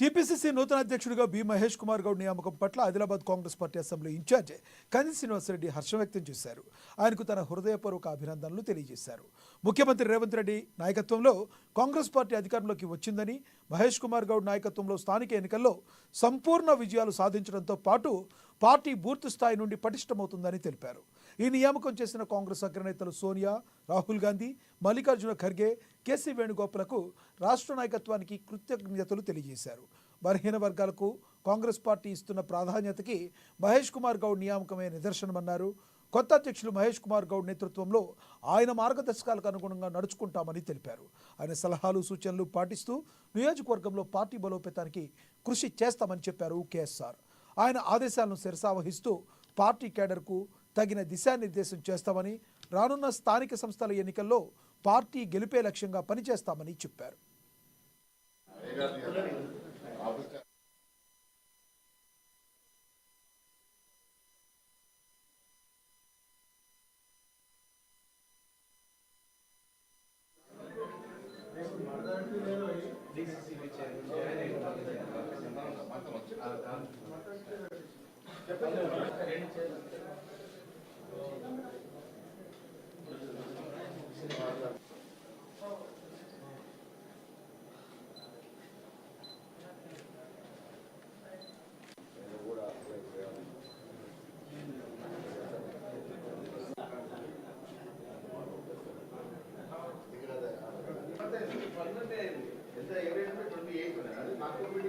TPCC నూతన అధ్యక్షుడిగా B Mahesh Kumar Goud నియామకం పట్ల Adilabad Congress party assembly incharge Kandi Srinivasa Reddy హర్షం వ్యక్తం చేశారు. ఆయనకు తన హృదయపూర్వక అభినందనలు తెలియజేశారు. ముఖ్యమంత్రి రేవంత్ రెడ్డి నాయకత్వంలో కాంగ్రెస్ పార్టీ అధికారంలోకి వచ్చిందని మహేష్ కుమార్ గౌడ్ నాయకత్వంలో స్థానిక ఎన్నికల్లో సంపూర్ణ విజయాలు సాధించడంతో పాటు పార్టీ బూర్తు స్థాయి నుండి పటిష్టమవుతుందని తెలిపారు. ఈ నియామకం చేసిన కాంగ్రెస్ అగ్రనేతలు సోనియా రాహుల్ గాంధీ మల్లికార్జున ఖర్గే కేసీ వేణుగోపాలకు రాష్ట్ర నాయకత్వానికి కృతజ్ఞతలు తెలియజేశారు. బలహీన వర్గాలకు కాంగ్రెస్ పార్టీ ఇస్తున్న ప్రాధాన్యతకి మహేష్ కుమార్ గౌడ్ నియామకమే నిదర్శనమన్నారు. కొత్త అధ్యక్షులు మహేష్ కుమార్ గౌడ్ నేతృత్వంలో ఆయన మార్గదర్శకాలకు అనుగుణంగా నడుచుకుంటామని తెలిపారు. ఆయన సలహాలు సూచనలు పాటిస్తూ నియోజకవర్గంలో పార్టీ బలోపేతానికి కృషి చేస్తామని చెప్పారు కేఎస్ఆర్ ఆయన ఆదేశాలను శిరసావహిస్తూ పార్టీ కేడర్కు తగిన దిశానిర్దేశం చేస్తామని రానున్న స్థానిక సంస్థల ఎన్నికల్లో పార్టీ గెలిపే లక్ష్యంగా పనిచేస్తామని చెప్పారు. ఎంత ఎవరైనా ట్వంటీ ఎయిట్ అది నాకు మీటింగ్ ఎప్పుడు